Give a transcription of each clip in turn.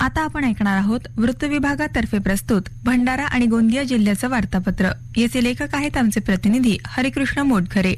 आता आपण ऐकणार आहोत वृत्त विभागातर्फे प्रस्तुत भंडारा आणि गोंदिया जिल्ह्याचं वार्तापत्र. याचे लेखक आहेत आमचे प्रतिनिधी हरिकृष्ण मोटखरे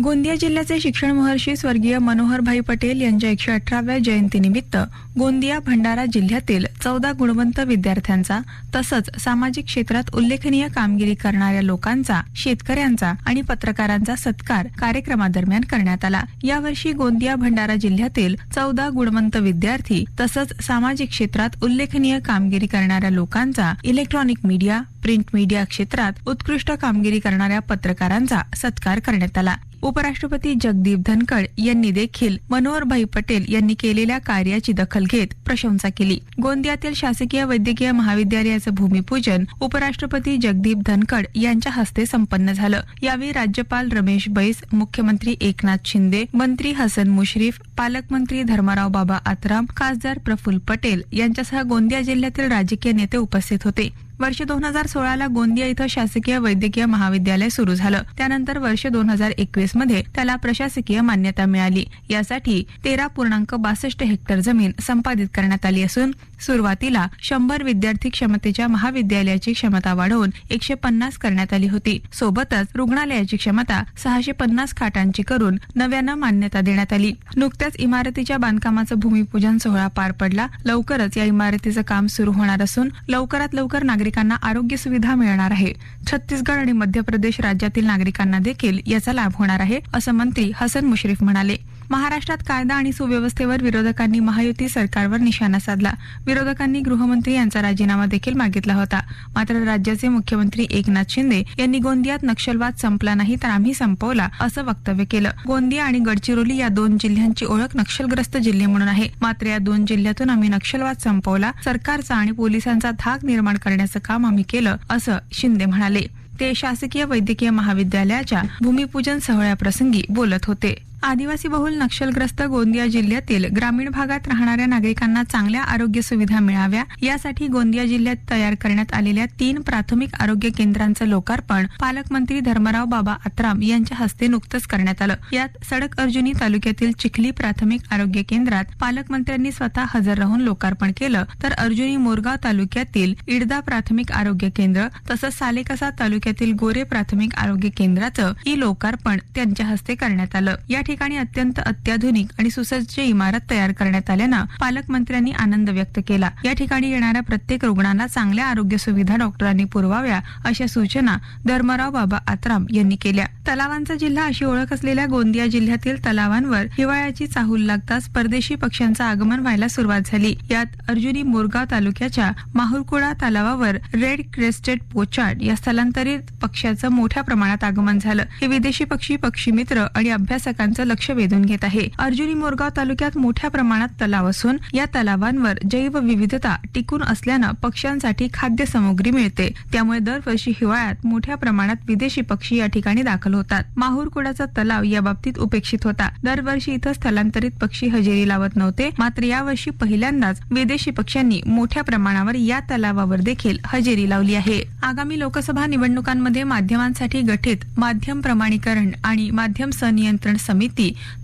गोंदिया जिल्ह्याचे शिक्षण महर्षी स्वर्गीय मनोहरभाई पटेल यांच्या एकशे अठराव्या जयंतीनिमित्त गोंदिया भंडारा जिल्ह्यातील चौदा गुणवंत विद्यार्थ्यांचा तसंच सामाजिक क्षेत्रात उल्लेखनीय कामगिरी करणाऱ्या लोकांचा शेतकऱ्यांचा आणि पत्रकारांचा सत्कार कार्यक्रमादरम्यान करण्यात आला. यावर्षी गोंदिया भंडारा जिल्ह्यातील चौदा गुणवंत विद्यार्थी तसंच सामाजिक क्षेत्रात उल्लेखनीय कामगिरी करणाऱ्या लोकांचा इलेक्ट्रॉनिक मीडिया प्रिंट मीडिया क्षेत्रात उत्कृष्ट कामगिरी करणाऱ्या पत्रकारांचा सत्कार करण्यात आला. उपराष्ट्रपती जगदीप धनखड यांनी देखील मनोहरभाई पटेल यांनी केलेल्या कार्याची दखल घेत प्रशंसा केली. गोंदियातील शासकीय वैद्यकीय महाविद्यालयाचं भूमिपूजन उपराष्ट्रपती जगदीप धनखड यांच्या हस्ते संपन्न झालं. यावेळी राज्यपाल रमेश बैस मुख्यमंत्री एकनाथ शिंदे मंत्री हसन मुश्रीफ पालकमंत्री धर्मराव बाबा आत्राम खासदार प्रफुल्ल पटेल यांच्यासह गोंदिया जिल्ह्यातील राजकीय नेते उपस्थित होते. वर्ष दोन हजार सोळाला गोंदिया इथं शासकीय वैद्यकीय महाविद्यालय सुरू झालं. त्यानंतर वर्ष दोन हजार एकवीसमध्ये त्याला प्रशासकीय मान्यता मिळाली. यासाठी तेरा पूर्णांक बासष्ट हेक्टर जमीन संपादित करण्यात आली असून सुरुवातीला शंभर विद्यार्थी क्षमतेच्या महाविद्यालयाची क्षमता वाढवून एकशे पन्नास करण्यात आली होती. सोबतच रुग्णालयाची क्षमता सहाशे पन्नास खाटांची करून नव्यानं मान्यता देण्यात आली. नुकत्याच इमारतीच्या बांधकामाचं भूमिपूजन सोहळा पार पडला. लवकरच या इमारतीचं काम सुरू होणार असून लवकरात लवकर नागरिक नागरिकांना आरोग्य सुविधा मिळणार आहे. छत्तीसगड आणि मध्य प्रदेश राज्यातील नागरिकांना देखील याचा लाभ होणार आहे असं मंत्री हसन मुश्रीफ म्हणाले. महाराष्ट्रात कायदा आणि सुव्यवस्थेवर विरोधकांनी महायुती सरकारवर निशाणा साधला. विरोधकांनी गृहमंत्री यांचा राजीनामा देखील मागितला होता. मात्र राज्याचे मुख्यमंत्री एकनाथ शिंदे यांनी गोंदियात नक्षलवाद संपला नाही तर आम्ही संपवला असं वक्तव्य केलं. गोंदिया आणि गडचिरोली या दोन जिल्ह्यांची ओळख नक्षलग्रस्त जिल्हे म्हणून आहे. मात्र या दोन जिल्ह्यातून आम्ही नक्षलवाद संपवला सरकारचा आणि पोलिसांचा धाक निर्माण करण्याचं काम आम्ही केलं असं शिंदे म्हणाले. ते शासकीय वैद्यकीय महाविद्यालयाच्या भूमिपूजन सोहळ्याप्रसंगी बोलत होते. आदिवासी बहुल नक्षलग्रस्त गोंदिया जिल्ह्यातील ग्रामीण भागात राहणाऱ्या नागरिकांना चांगल्या आरोग्य सुविधा मिळाव्या. यासाठी गोंदिया जिल्ह्यात तयार करण्यात आलेल्या तीन प्राथमिक आरोग्य केंद्रांचं लोकार्पण पालकमंत्री धर्मराव बाबा आत्राम यांच्या हस्ते नुकतंच करण्यात आलं. यात सडक अर्जुनी तालुक्यातील चिखली प्राथमिक आरोग्य केंद्रात पालकमंत्र्यांनी स्वतः हजर राहून लोकार्पण केलं. तर अर्जुनी मोरगाव तालुक्यातील इडदा प्राथमिक आरोग्य केंद्र तसंच सालेकसा तालुक्यातील गोरे प्राथमिक आरोग्य केंद्राचं ई लोकार्पण त्यांच्या हस्ते करण्यात आलं. या ठिकाणी अत्यंत अत्याधुनिक आणि सुसज्ज इमारत तयार करण्यात आल्यानं पालकमंत्र्यांनी आनंद व्यक्त केला. या ठिकाणी येणाऱ्या प्रत्येक रुग्णांना चांगल्या आरोग्य सुविधा डॉक्टरांनी पुरवाव्या अशा सूचना धर्मराव बाबा आत्राम यांनी केल्या. तलावांचा जिल्हा अशी ओळख असलेल्या गोंदिया जिल्ह्यातील तलावांवर हिवाळ्याची चाहूल लागताच परदेशी पक्ष्यांचं आगमन व्हायला सुरुवात झाली. यात अर्जुनी मोरगाव तालुक्याच्या माहुरकुडा तलावावर रेड क्रेस्टेड पोचाड या स्थलांतरित पक्ष्याचं मोठ्या प्रमाणात आगमन झालं. हे विदेशी पक्षी पक्षीमित्र आणि अभ्यासकांचं लक्ष वेधून घेत आहे. अर्जुनी मोरगाव तालुक्यात मोठ्या प्रमाणात तलाव असून या तलावांवर जैवविविधता टिकून असल्यानं पक्ष्यांसाठी खाद्य सामग्री मिळते. त्यामुळे दरवर्षी हिवाळ्यात मोठ्या प्रमाणात विदेशी पक्षी या ठिकाणी दाखल होतात. माहूरकुडाचा तलाव या बाबतीत उपेक्षित होता. दरवर्षी इथं स्थलांतरित पक्षी हजेरी लावत नव्हते. मात्र यावर्षी पहिल्यांदाच विदेशी पक्ष्यांनी मोठ्या प्रमाणावर या तलावावर देखील हजेरी लावली आहे. आगामी लोकसभा निवडणुकांमध्ये माध्यमांसाठी गठीत माध्यम प्रमाणीकरण आणि माध्यम सनियंत्रण समिती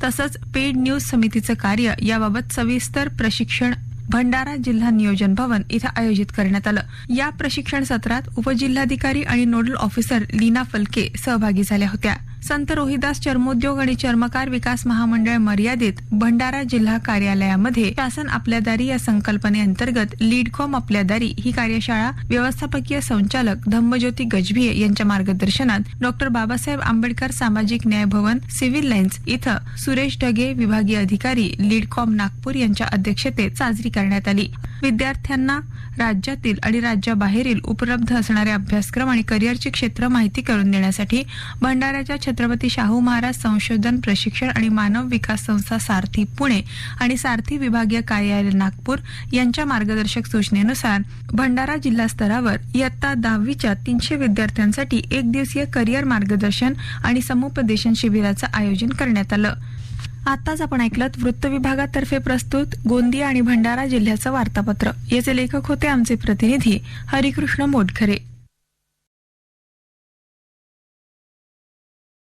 तसंच पेड न्यूज समितीचं कार्य याबाबत सविस्तर प्रशिक्षण भंडारा जिल्हा नियोजन भवन इथं आयोजित करण्यात आलं. या प्रशिक्षण सत्रात उपजिल्हाधिकारी आणि नोडल ऑफिसर लीना फलके सहभागी झाल्या होत्या. संत रोहिदास चर्मोद्योग आणि चर्मकार विकास महामंडळ मर्यादित भंडारा जिल्हा कार्यालयामध्ये शासन आपल्या दारी या संकल्पनेअंतर्गत लीडकॉम आपल्या दारी ही कार्यशाळा व्यवस्थापकीय संचालक धम्मज्योती गजभिये यांच्या मार्गदर्शनात डॉक्टर बाबासाहेब आंबेडकर सामाजिक न्याय भवन सिव्हिल लाईन्स इथं सुरेश ढगे विभागीय अधिकारी लीडकॉम नागपूर यांच्या अध्यक्षतेत साजरी करण्यात आली. विद्यार्थ्यांना राज्यातील आणि राज्याबाहेरील उपलब्ध असणारे अभ्यासक्रम आणि करिअरचे क्षेत्र माहिती करून देण्यासाठी भंडाऱ्याच्या छत्रपती शाहू महाराज संशोधन प्रशिक्षण आणि मानव विकास संस्था सारथी पुणे आणि सारथी विभागीय कार्यालय नागपूर यांच्या मार्गदर्शक सूचनेनुसार भंडारा जिल्हा स्तरावर इयत्ता दहावीच्या तीनशे विद्यार्थ्यांसाठी एक दिवसीय करिअर मार्गदर्शन आणि समुपदेशन शिबिराचं आयोजन करण्यात आलं. आताच आपण ऐकलत वृत्त विभागातर्फे प्रस्तुत गोंदिया आणि भंडारा जिल्ह्याचं वार्तापत्र. याचे लेखक होते आमचे प्रतिनिधी हरिकृष्ण मोटखरे.